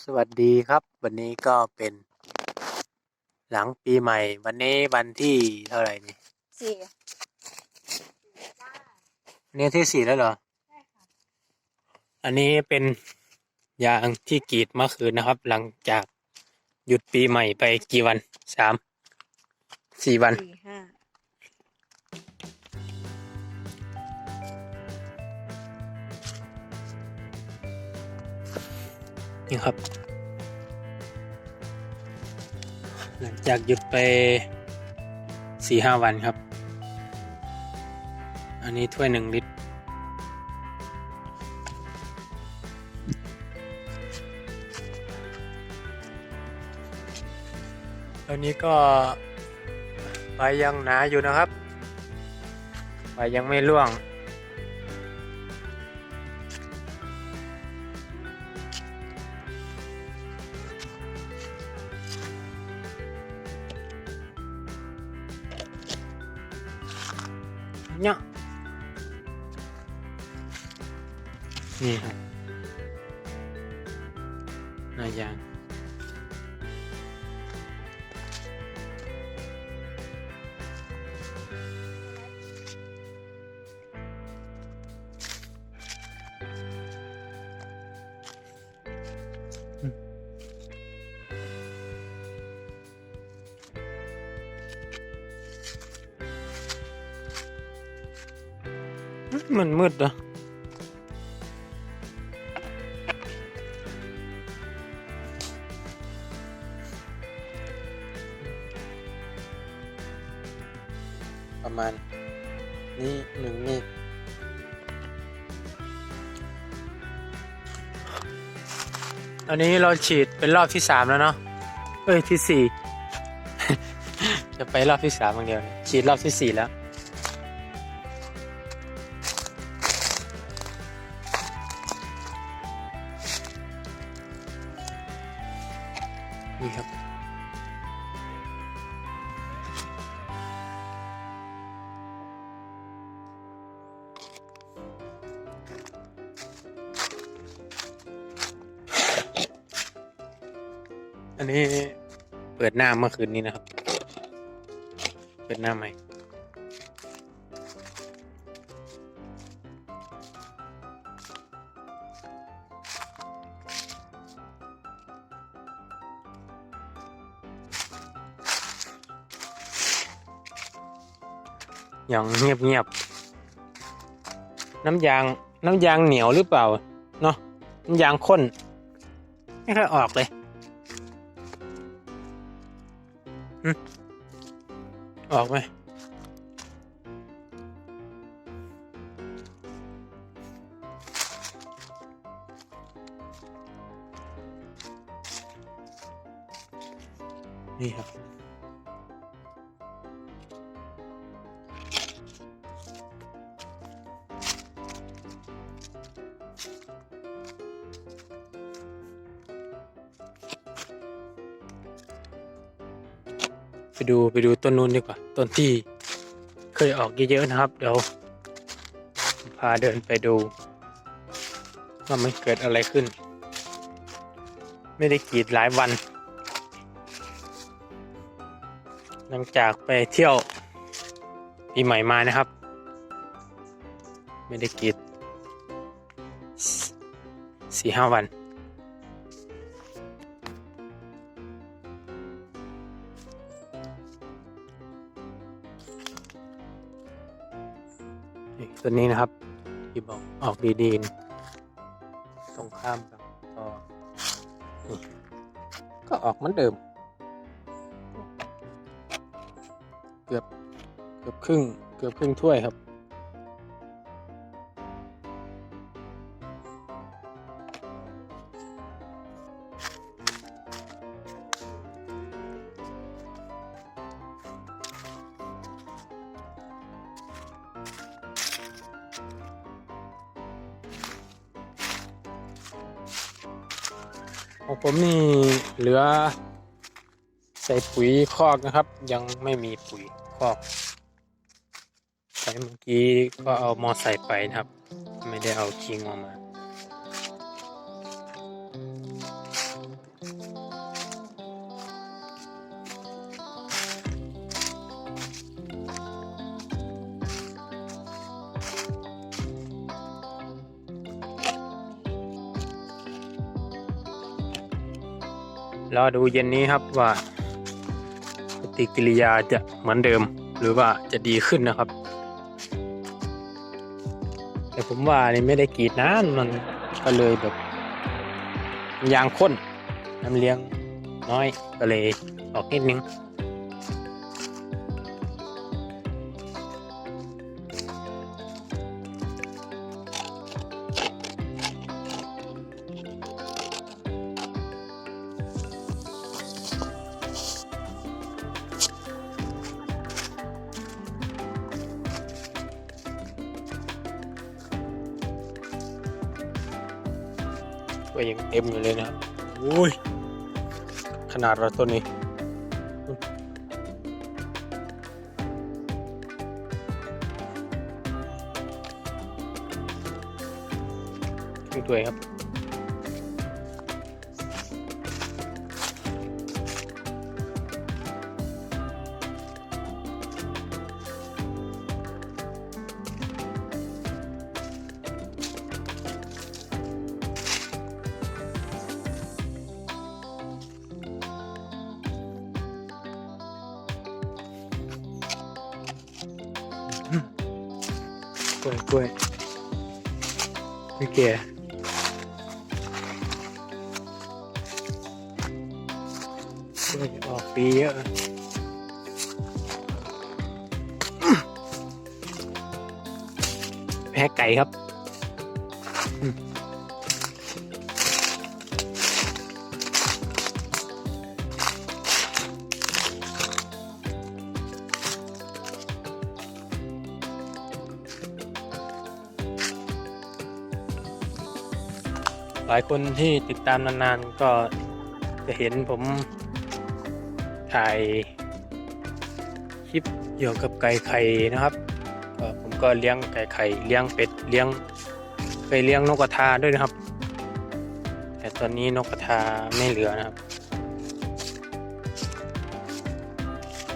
สวัสดีครับวันนี้ก็เป็นหลังปีใหม่ วันนี้วันที่เท่าไหร่นี่สี่วันนี้ที่สี่แล้วเหรอใช่ค่ะอันนี้เป็นยางที่กรีดเมื่อคืนนะครับ หลังจากหยุดปีใหม่ไปกี่วันสามสี่วัน สี่ ครับ หลังจากหยุดไปสี่ห้าวันครับ อันนี้ถ้วยหนึ่งลิตร อันนี้ก็ใบยังหนาอยู่นะครับใบยังไม่ร่วง เนี่ยนี่ครับนายาง มันมืดเหรอประมาณ นี้หนึ่งนี่อันนี้เราฉีดเป็นรอบที่สามแล้วเนาะเอ้ยที่สี่ จะไปรอบที่สามอย่างเดียวเลยฉีดรอบที่สี่แล้ว นี่ครับ อันนี้เปิดหน้าเมื่อคืนนี้นะครับ เปิดหน้าใหม่ อย่างเงียบเงียบๆน้ำยางน้ำยางเหนียวหรือเปล่าเนาะน้ำยางข้น ไม่ค่อยออกเลยออกไหมนี่ครับ ไปดูไปดูต้นนู้นดีกว่า ต้นที่เคยออกเยอะๆนะครับ เดี๋ยว พาเดินไปดู ว่ามันเกิดอะไรขึ้น ไม่ได้กรีดหลายวัน หลังจากไปเที่ยวปีใหม่มานะครับ ไม่ได้กรีดสสี่ห้าวัน ตัวนี้นะครับ ที่บอกออกดีๆตรงข้ามกับต่อก็ออกเหมือนเดิม เกือบเกือบครึ่ง เกือบครึ่งถ้วยครับ ของผมนี่เหลือ ใส่ปุ๋ยคอกนะครับ ยังไม่มีปุ๋ยคอกใส่เมื่อกี้ก็เอามอใส่ไปนะครับ ไม่ได้เอาคิงออกมา รอดูเย็นนี้ครับว่าปฏิกิริยาจะเหมือนเดิม หรือว่าจะดีขึ้นนะครับ แต่ผมว่านี่ไม่ได้กรีดนานมันก็เลยแบบยางข้นน้ำเลี้ยงน้อยก็เลยออกนิดนึง ก็ยังเต็มอยู่เลยนะครับโอ้ย ขนาดเราต้นนี้ขึ้นตัวครับ กล้วยกล้วยไม่แก่กล้วยออกปีเยอะแพ้ไก่ครับ ลายคนที่ติดตามนานๆก็จะเห็นผมถ่ายคลิปเกี่ยวกับไก่ไข่นะครับก็ผมก็เลี้ยงไก่ไข่เลี้ยงเป็ดเลี้ยงเคยเลี้ยงนกกระทาด้วยนะครับ แต่ตอนนี้นกกระทาไม่เหลือนะครับ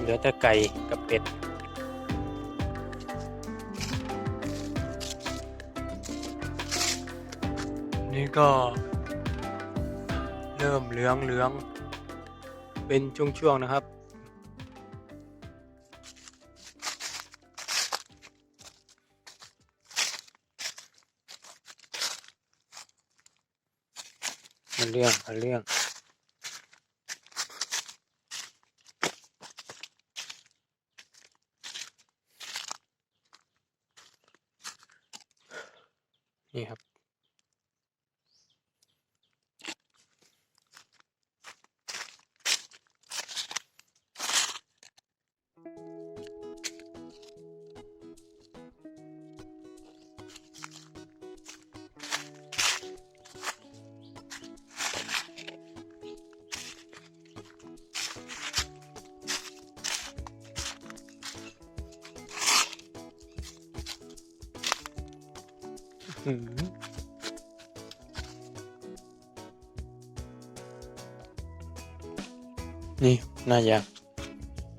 เหลือแต่ไก่กับเป็ด นี่ก็ เริ่มเหลืองเหลือง เป็นช่วงๆนะครับ มันเรื่องมันเรื่อง นี่ น่าจะ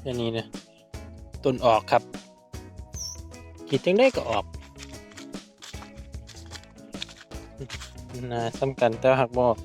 แค่นี้นะต้นออกครับขีดจังได้ก็ออกน่าสำคัญแต่หักบออก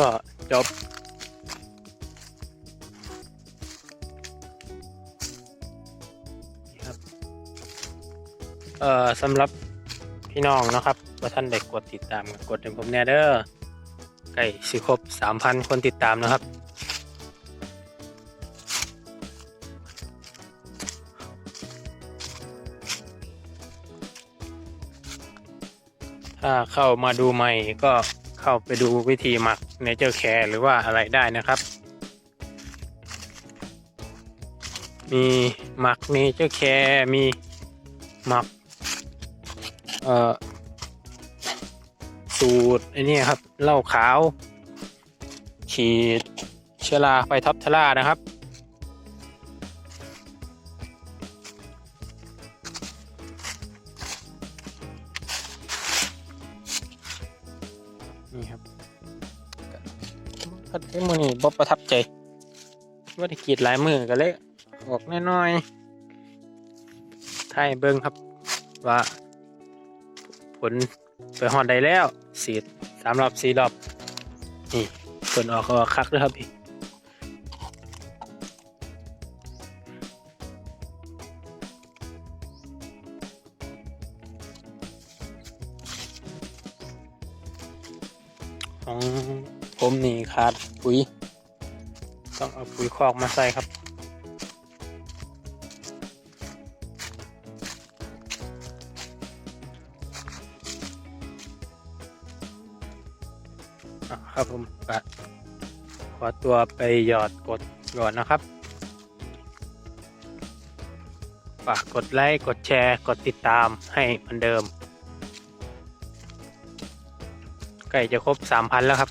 ก็จบครับเอ่อสำหรับพี่น้องนะครับว่าท่านได้กดติดตามกดให้ผมแน่เด้อใกล้สิครบสามพันคนติดตามนะครับ ถ้าเข้ามาดูใหม่ก็เข้าไปดูวิธีหมัก เนเจอร์แคร์หรือว่าอะไรได้นะครับ มีหมักเนเจอร์แคร์มีหมักเอ่อสูตรไอ้นี่ครับเหล้าขาว ฉีดเชื้อราไฟท็อปทล่านะครับ บ่ประทับใจว่าได้กรีดหลายมือก็เลยออกน้อยๆถ่ายเบิ่งครับว่า ผลไปหอดใดแล้วสีดสามรอบสี่รอบนี่ผลออกก็คักเลยครับพี่ของผมนี่ขาดปุ๋ย ต้องเอาปุ๋ยคอกมาใส่ครับอะครับผมขอตัวไปหยอดกดก่อนนะครับ ฝากกดไลค์ กดแชร์ กดติดตามให้เหมือนเดิม ใกล้จะครบ 3,000 แล้วครับ